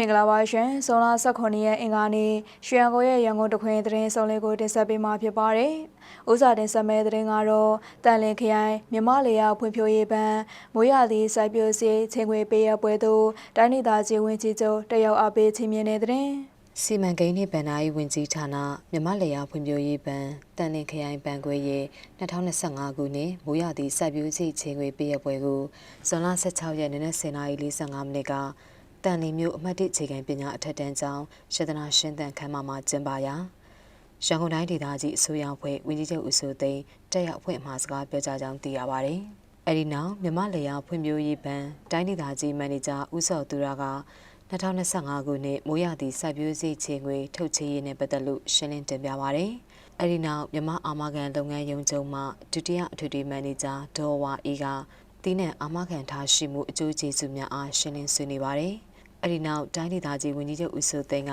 မင်္ဂလာပါရှင်။ဇွန်လ18ရက်အင်္ဂါနေ့ရွှေရန်ကုန်ရဲ့ရန်ကုန်တခွင်သတင်းစုံလေးကိုတင်ဆက်ပေးမှာဖြစ်ပါတယ်။ဥစားတင်ဆက်မဲ့သတင်းကတော့တန်လင်ခရိုင်မြမလေယာဖွံ့ဖြိုးရေးဘဏ်မိုးရသည့်စိုက်ပျိုးစေချိန်ခွေပေးရပွဲသို့တိုင်းဒေသကြီးဝင်ကြီးချုပ်တက်ရောက်အားပေးချင်းမြင်တဲ့သတင်းစီမံကိန်းနှင့်ဗဏ္ဍာရေးဝန်ကြီးဌာနမြမလျာဖွံ့ဖြိုးရေးဘဏ်တန်လင်ခရိုင်ဘဏ်ခွဲရဲ့2025ခုနှစ်မိုးရာသီစိုက်ပျိုးခြေချင်းခွေပေးရပွဲကိုဇွန်လ16ရက်နေ့နဲ့10:45မိနစ်က တန်လင်မြို့အမှတ်1ခြေခံပညာအထက်တန်းကျောင်းရတနာရှင်းတန်ခန်းမမှာကျင်းပရာရန်ကုန်တိုင်းဒေသကြီးအစိုးရအဖွဲ့ဝန်ကြီးချုပ်ဦးစိုးသိန်းတက်ရောက်အဖွဲ့အမှာစကားပြောကြားကြောင်းသိရပါတယ်။အဲဒီနောက်မြမလျာဖွံ့ဖြိုးရေးဘဏ်တိုင်းဒေသကြီးမန်နေဂျာဦးစောသူရက2025ခုနှစ်မိုးရာသီစိုက်ပျိုးရေးချင်းငွေထုတ်ချေရေးနဲ့ပတ်သက်လို့ရှင်းလင်းတင်ပြပါရယ်။အဲဒီနောက်မြမအာမခံလုပ်ငန်းယုံကြုံမှဒုတိယအထွေထွေမန်နေဂျာဒေါ်ဝါအေးကတီးနဲ့အာမခံထားရှိမှုအကျိုးကျေးဇူးများအားရှင်းလင်းဆွေးနွေးပါရယ်။ အဲဒီနောက်တိုင်းဒေသကြီးဝန်ကြီးချုပ်ဦးစိုးသိန်းက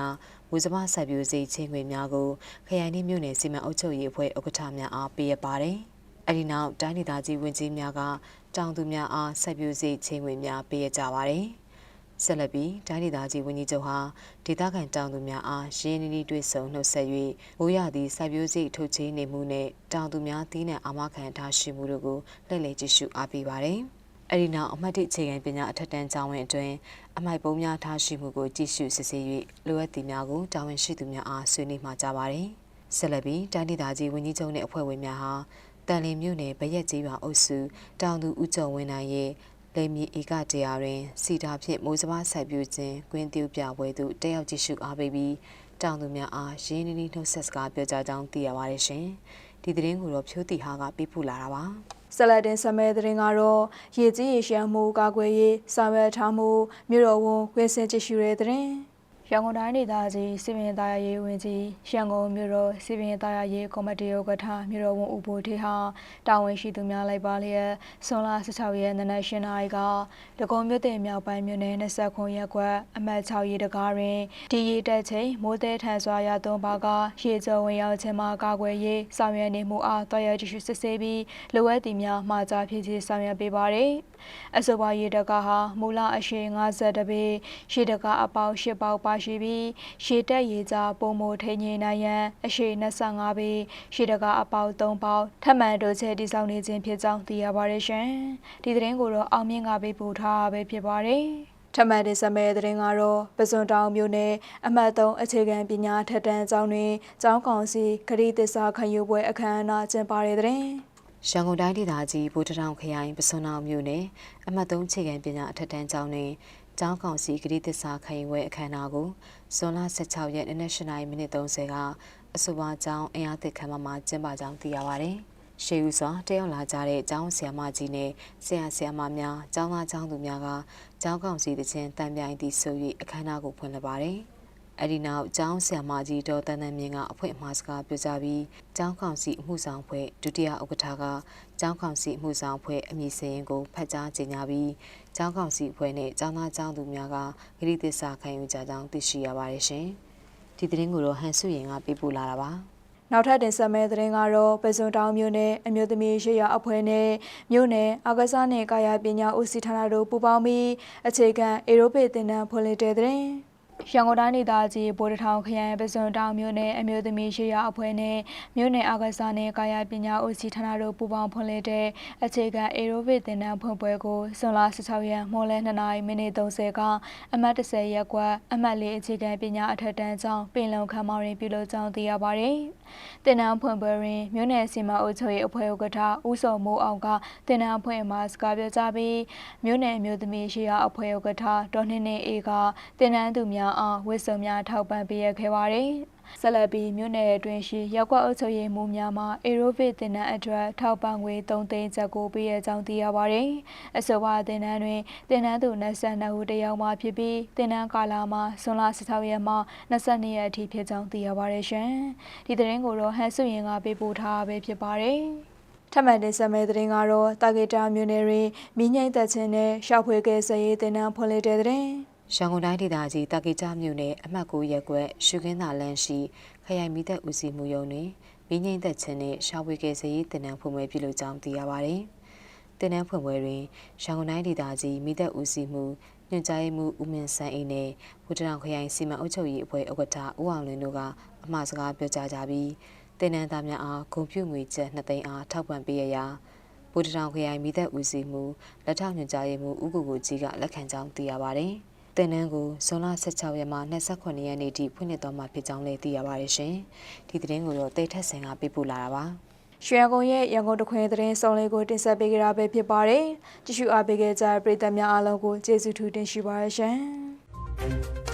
မူစပါစိုက်ပျိုးရေးချင်းငွေများကိုခရိုင်နှင့်မြို့နယ်စီမံအုပ်ချုပ်ရေးအဖွဲ့ဥက္ကဋ္ဌများအားပေးရပါတယ်။အဲဒီနောက်တိုင်းဒေသကြီးဝန်ကြီးများကတောင်သူများအားစိုက်ပျိုးရေးချင်းငွေများပေးရကြပါတယ်။ဆက်လက်ပြီးတိုင်းဒေသကြီးဝန်ကြီးချုပ်ဟာဒေသခံတောင်သူများအားရင်းနှီးနှီးတွေ့ဆုံနှုတ်ဆက်၍မိုးရသည့်စိုက်ပျိုးစိတ်ထုတ်ချေးနေမှုနဲ့တောင်သူများသီးနှံအာမခံထားရှိမှုတို့ကိုလှည့်လည်ကြည့်ရှုအားပေးပါတယ်။ အဲဒီနောက်အမှတ်၁အခြေခံပညာအထက်တန်းကျောင်းဝင်အတွင်းအမိုက်ပုံးများထားရှိမှုကိုကြည့်ရှုစစ်ဆေး၍လိုအပ်သည့်များကိုတာဝန်ရှိသူများအားဆွေးနွေးမှာကြပါတယ်။ဆက်လက်ပြီးတိုင်းဒေသကြီးဝန်ကြီးချုပ်နှင့်အဖွဲ့ဝင်များဟာတန်လင်းမြို့နယ်ဗရက်ကြီးရွာအုပ်စုတောင်သူဦးကျော်ဝင်းနိုင်ရဲ့လေမီဧကတရားတွင်စီတာဖြင့်မိုးစပါးစိုက်ပျိုးခြင်းကွင်း tiêu ပြပွဲသို့တက်ရောက်ကြည့်ရှုအားပေးပြီးတောင်သူများအားရင်းနှီးနှီးနှုတ်ဆက်စကားပြောကြားကြောင်းသိရပါတယ်ရှင်။ဒီသတင်းကိုတော့ဖြိုးတီဟာကပေးပို့လာတာပါ။ ဆက်လက်တင်ဆက်မဲ့သတင်းကတော့ရေကြီးရေရှမ်းမှုကာကွယ်ရေးဆောင်ရွက်ထားမှုမြို့တော်ဝန်ဝင်းစင်ကြည့်ရှုတဲ့သတင်း ရန်ကုန်တိုင်းဒေသကြီးစီမံသားရေးဝန်ကြီးရန်ကုန်မြို့တော်စီမံသားရေးကော်မတီဥက္ကဋ္ဌမြို့တော်ဝန်ဦးဘိုထေဟာတာဝန်ရှိသူများလိုက်ပါလျက်ဆွန်လာ16ရက်နေ့နက်ရှင်နာရီကဒဂုံမြို့တင်မြောက်ပိုင်းမြို့နယ်20ခုရပ်ကွက်အမှတ်6ရေတကားတွင်ဒီရီတက်ချိန်မိုးသည်ထန်စွာရသွန်းပါကရေကျော်ဝင်ရောက်ခြင်းမှာကာကွယ်ရေးဆောင်ရွက်နေမှုအားတွားရကြည့်ရှုစစ်ဆေးပြီးလိုအပ်သည့်များမှာကြားဖြစ်စီဆောင်ရွက်ပေးပါရယ်အဆိုပါရေတကားဟာမူလအရှိ50ပေရေတကားအပေါင်း10ပေါက်ပါရှိပြီးရေတက်ရေကြားပုံမိုထိန်ငိနိုင်ရန်အရှိ25ပေရေတကားအပေါင်း3ပေါက်ထပ်မံတိုးချဲ့တည်ဆောက်နေခြင်းဖြစ်ကြောင်းသိရပါတယ်ရှင်ဒီသတင်းကိုတော့အောင်မြင့်ကပေးပို့ထားပဲဖြစ်ပါတယ်ထမန်တင်ဆက်မဲ့တဲ့ရင်ကတော့ပစွန်တောင်မြို့နယ်အမှတ်3အခြေခံပညာထက်တန်းကျောင်းတွင်ကျောင်းကောင်စီဂရိတစ္စာခံယူပွဲအခမ်းအနားကျင်းပတဲ့တဲ့ရင် ရန်ကုန်တိုင်းဒေသကြီးဗိုလ်တထောင်ခရိုင်ပစွန်အောင်မြို့နယ်အမှတ်3ခြေခံပညာအထက်တန်းကျောင်းတွင်ကျောင်းကောင်စီဂရိသစ္စာခိုင်ဝဲအခမ်းအနားကိုဇွန်လ16ရက်နေ့ရှနိုင်မိနစ်30ကအဆိုပါကျောင်းအင်အားသစ်ခမ်းမမှာကျင်းပကြောင်းသိရပါဗျ။ရှေးဦးစွာတက်ရောက်လာကြတဲ့ကျောင်းဆရာမကြီးနဲ့ဆရာဆရာမများကျောင်းသားကျောင်းသူများကကျောင်းကောင်စီတခြင်းတန်ပြိုင်သည့်ဆို၍အခမ်းအနားကိုဖွင့်လှစ်ပါတယ်။ အဲ့ဒီနောက်ကျောင်းဆရာမကြီးဒေါ်တန်တန်မြင့်ကအဖွင့်အမှားစကားပြောကြပြီးကျောင်းကောင်စီအမှုဆောင်ဖွဲ့ဒုတိယဥက္ကဋ္ဌကကျောင်းကောင်စီအမှုဆောင်ဖွဲ့အမည်စရင်ကိုဖတ်ကြားကြေညာပြီးကျောင်းကောင်စီအဖွဲ့နဲ့ကျောင်းသားကျောင်းသူများကဂရိသစ္စာခံယူကြကြောင်းသိရှိရပါတယ်ရှင်။ဒီသတင်းကိုတော့ဟန်စုရင်ကပေးပို့လာတာပါ။နောက်ထပ်တင်ဆက်မဲ့သတင်းကတော့ပစွန်တောင်မြို့နယ်အမျိုးသမီးရှေ့ရအဖွဲ့နဲ့မြို့နယ်အာကစားနယ်ကာယပညာဦးစီးဌာနတို့ပူးပေါင်းပြီးအခြေခံအေရိုပစ်တင်တန်းဖွင့်လှစ်တဲ့သတင်း ရန်ကုန်တိုင်းဒေသကြီးဗိုလ်တထောင်ခရိုင်ပစွန်တောင်မြို့နယ်အမျိုးသမီးရှေ့ရအဖွဲ့နဲ့မြို့နယ်အာကစားနယ်ကာယပညာဦးစီးဌာနတို့ပူးပေါင်းဖွင့်လှစ်တဲ့အခြေခံအေရိုပစ်တင်တန်းဖွင့်ပွဲကိုဇွန်လ16ရက်မိုးလယ်2နာရီမိနစ်30ကအမှတ်30ရက်ကွက်အမှတ်4အခြေခံပညာအထက်တန်းကျောင်းပင်လုံခမ်းမတွင်ပြုလုပ်ကြောင်းသိရပါတယ်။တင်တန်းဖွင့်ပွဲတွင်မြို့နယ်စီမံအုပ်ချုပ်ရေးအဖွဲ့ဥက္ကဋ္ဌဦးစောမိုးအောင်ကတင်တန်းဖွင့်မှာစကားပြောကြားပြီးမြို့နယ်အမျိုးသမီးရှေ့ရအဖွဲ့ဥက္ကဋ္ဌဒေါ်နှင်းနှင်းအေးကတင်တန်းသူများအားဝစ်စုံများထောက်ပံ့ပေးရခဲ့ပါတယ်။ဆက်လက်ပြီးမြို့နယ်အတွင်းရှိရက်ကွက်အုပ်ချုပ်ရေးမှူးများမှအေရိုဗစ်တင်နန်းအတွက်ထောက်ပံ့ငွေ3သိန်းချက်ကိုပေးရကြောင်းသိရပါတယ်။အဆိုပါတင်နန်းတွင်တင်နန်းသူ22ဦးတယောက်မှဖြစ်ပြီးတင်နန်းကာလမှာဇွန်လ16ရက်မှ22ရက်အထိဖြစ်ကြောင်းသိရပါတယ်ရှင်။ဒီသတင်းကိုတော့ဟန်စုရင်ကပေးပို့ထားပဲဖြစ်ပါတယ်။ထပ်မံတင်ဆက်မဲ့သတင်းကတော့တာဂီတာမြို့နယ်တွင်မိငိမ့်သက်ခြင်းနဲ့ရှောက်ဖွေကဲစရေးတင်နန်းဖွင့်လှစ်တဲ့သတင်း။ ရန်ကုန်တိုင်းဒေသကြီးတာကေကျမြို့နယ်အမှတ်9ရပ်ကွက်ရှုခင်းသာလမ်းရှိခရိုင်မိသက်ဦးစီးမှုရုံးတွင်မိငိမ့်သက်ခြင်းနှင့်ရှာဝေကယ်စရေးတင်နန်းဖွင့်ပွဲပြုလုပ်ကြောင်းသိရပါသည်။တင်နန်းဖွင့်ပွဲတွင်ရန်ကုန်တိုင်းဒေသကြီးမိသက်ဦးစီးမှုညွှန်ကြားရေးမှူးဦးမင်းစန်းအေးနဲ့ဘူတရောင်ခရိုင်စီမံအုပ်ချုပ်ရေးအဖွဲ့ဥက္ကဋ္ဌဦးအောင်လွင်တို့ကအမှားစကားပြောကြားကြပြီးတင်နန်းသားများအားဂုံပြုငွေကျပ်2သိန်းအားထောက်ပံ့ပေးရရာဘူတရောင်ခရိုင်မိသက်ဦးစီးမှုလက်ထောက်ညွှန်ကြားရေးမှူးဦးကိုကိုကြီးကလက်ခံကြောင်းသိရပါတယ်။ တင်နန်းကိုဇွန်လ16ရက်မှ29ရက်နေ့ထိဖွင့်လှစ်သွားမှာဖြစ်ကြောင်းလည်းသိရပါတယ်ရှင်။ဒီသတင်းကိုတော့တိတ်ထက်ဆင်ကပေးပို့လာတာပါ။ရွှေရန်ကုန်ရဲ့ရန်ကုန်တခွင်သတင်းစုံလေးကိုတင်ဆက်ပေးကြတာပဲဖြစ်ပါတယ်။ကြည့်ရှုအားပေးကြတဲ့ပရိသတ်များအားလုံးကိုကျေးဇူးထူးတင်ရှိပါရရှင်။